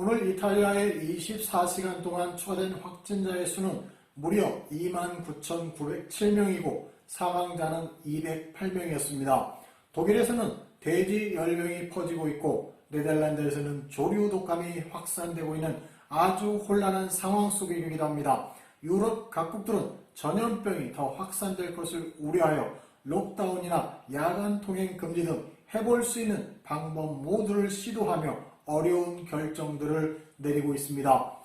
오늘 이탈리아의 24시간 동안 추가된 확진자의 수는 무려 29,907명이고 사망자는 208명이었습니다. 독일에서는 돼지 열병이 퍼지고 있고 네덜란드에서는 조류 독감이 확산되고 있는 아주 혼란한 상황 속이기도 합니다. 유럽 각국들은 전염병이 더 확산될 것을 우려하여 록다운이나 야간 통행 금지 등 해볼 수 있는 방법 모두를 시도하며 어려운 결정들을 내리고 있습니다.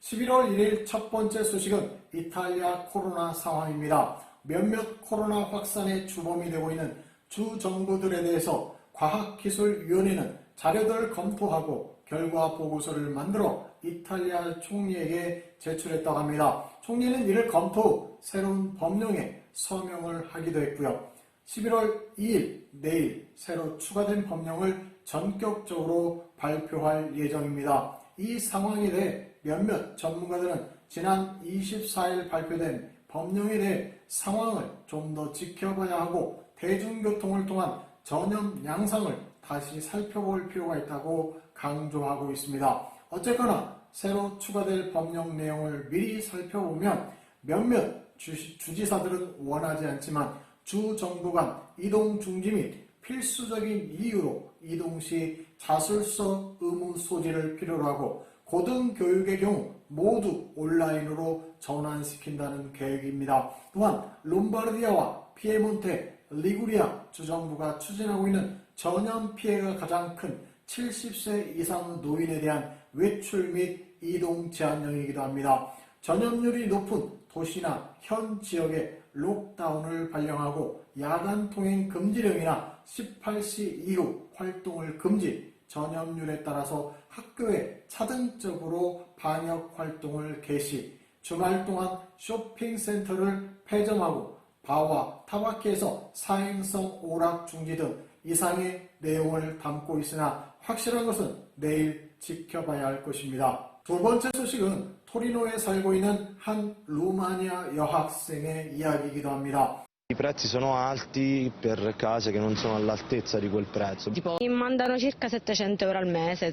11월 1일 첫 번째 소식은 이탈리아 코로나 상황입니다. 몇몇 코로나 확산의 주범이 되고 있는 주 정부들에 대해서 과학기술위원회는 자료들을 검토하고 결과 보고서를 만들어 이탈리아 총리에게 제출했다고 합니다. 총리는 이를 검토 후 새로운 법령에 서명을 하기도 했고요. 11월 2일 내일 새로 추가된 법령을 전격적으로 발표할 예정입니다. 이 상황에 대해 몇몇 전문가들은 지난 24일 발표된 법령에 대해 상황을 좀 더 지켜봐야 하고 대중교통을 통한 전염 양상을 다시 살펴볼 필요가 있다고 강조하고 있습니다. 어쨌거나 새로 추가될 법령 내용을 미리 살펴보면 몇몇 주, 주지사들은 원하지 않지만 주 정부 간 이동 중지 및 필수적인 이유로 이동 시 자술서 의무 소지를 필요로 하고 고등교육의 경우 모두 온라인으로 전환시킨다는 계획입니다. 또한 롬바르디아와 피에몬테, 리구리아 주정부가 추진하고 있는 전염 피해가 가장 큰 70세 이상 노인에 대한 외출 및 이동 제한령이기도 합니다. 전염률이 높은 도시나 현 지역에 록다운을 발령하고 야간 통행 금지령이나 18시 이후 활동을 금지, 전염률에 따라서 학교에 차등적으로 반역 활동을 개시, 주말 동안 쇼핑센터를 폐점하고 바와 타바키에서 사행성 오락 중지 등 이상의 내용을 담고 있으나 확실한 것은 내일 지켜봐야 할 것입니다. 두 번째 소식은 토리노에 살고 있는 한 루마니아 여학생의 이야기이기도 합니다. I prezzi sono alti per case che non sono all'altezza di quel prezzo. Tipo, mi mandano circa 700 euro al mese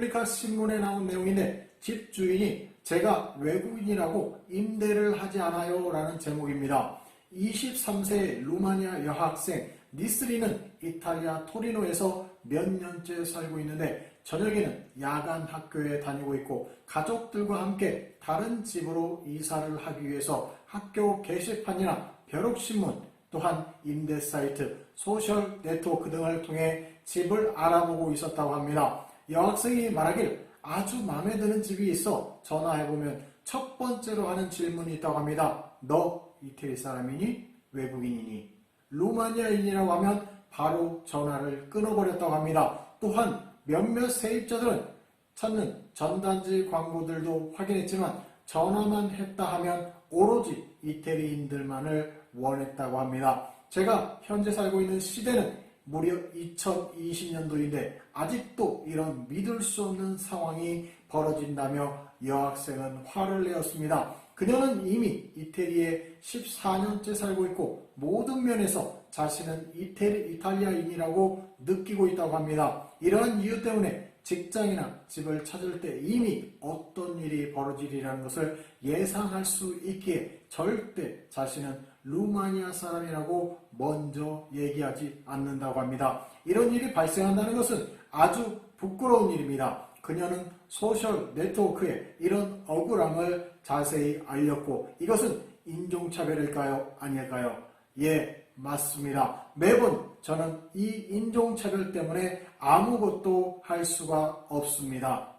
trapubli카 신문에 나온 내용인데 집 주인이 제가 외국인이라고 임대를 하지 않아요 라는 제목입니다. 23세 루마니아 여학생 니스리는 이탈리아 토리노에서 몇 년째 살고 있는데 저녁에는 야간 학교에 다니고 있고 가족들과 함께 다른 집으로 이사를 하기 위해서 학교 게시판이나 벼룩신문 또한 임대 사이트, 소셜 네트워크 등을 통해 집을 알아보고 있었다고 합니다. 여학생이 말하길 아주 마음에 드는 집이 있어 전화해보면 첫 번째로 하는 질문이 있다고 합니다. 너 이태리 사람이니? 외국인이니? 루마니아인이라고 하면 바로 전화를 끊어버렸다고 합니다. 또한 몇몇 세입자들은 찾는 전단지 광고들도 확인했지만 전화만 했다 하면 오로지 이태리인들만을 원했다고 합니다. 제가 현재 살고 있는 시대는 무려 2020년도인데 아직도 이런 믿을 수 없는 상황이 벌어진다며 여학생은 화를 내었습니다. 그녀는 이미 이태리에 14년째 살고 있고 모든 면에서 자신은 이태리, 이탈리아인이라고 느끼고 있다고 합니다. 이러한 이유 때문에 직장이나 집을 찾을 때 이미 어떤 일이 벌어지리라는 것을 예상할 수 있기에 절대 자신은 루마니아 사람이라고 먼저 얘기하지 않는다고 합니다. 이런 일이 발생한다는 것은 아주 부끄러운 일입니다. 그녀는 소셜 네트워크에 이런 억울함을 자세히 알렸고 이것은 인종차별일까요? 아닐까요? 예, 맞습니다. 매번 저는 이 인종차별 때문에 아무것도 할 수가 없습니다.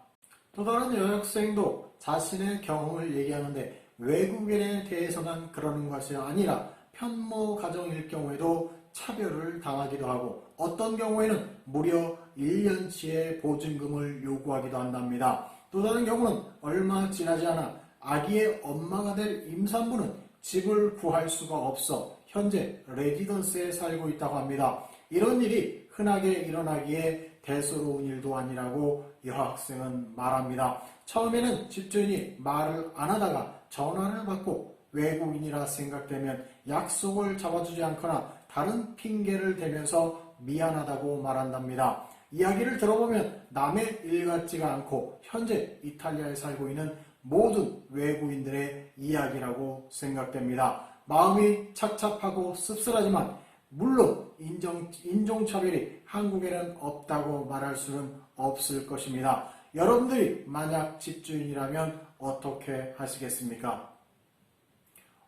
또 다른 여학생도 자신의 경험을 얘기하는데 외국인에 대해서만 그러는 것이 아니라 편모 가정일 경우에도 차별을 당하기도 하고 어떤 경우에는 무려 1년치의 보증금을 요구하기도 한답니다. 또 다른 경우는 얼마 지나지 않아 아기의 엄마가 될 임산부는 집을 구할 수가 없어 현재 레지던스에 살고 있다고 합니다. 이런 일이 흔하게 일어나기에 대수로운 일도 아니라고 여학생은 말합니다. 처음에는 집주인이 말을 안 하다가 전화를 받고 외국인이라 생각되면 약속을 잡아주지 않거나 다른 핑계를 대면서 미안하다고 말한답니다. 이야기를 들어보면 남의 일 같지가 않고 현재 이탈리아에 살고 있는 모든 외국인들의 이야기라고 생각됩니다. 마음이 착잡하고 씁쓸하지만 물론 인정, 인종차별이 한국에는 없다고 말할 수는 없을 것입니다. 여러분들이 만약 집주인이라면 어떻게 하시겠습니까?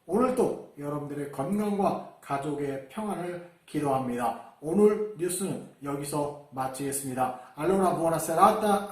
오늘도 여러분들의 건강과 가족의 평안을 기도합니다. 오늘 뉴스는 여기서 마치겠습니다. Allora buona serata.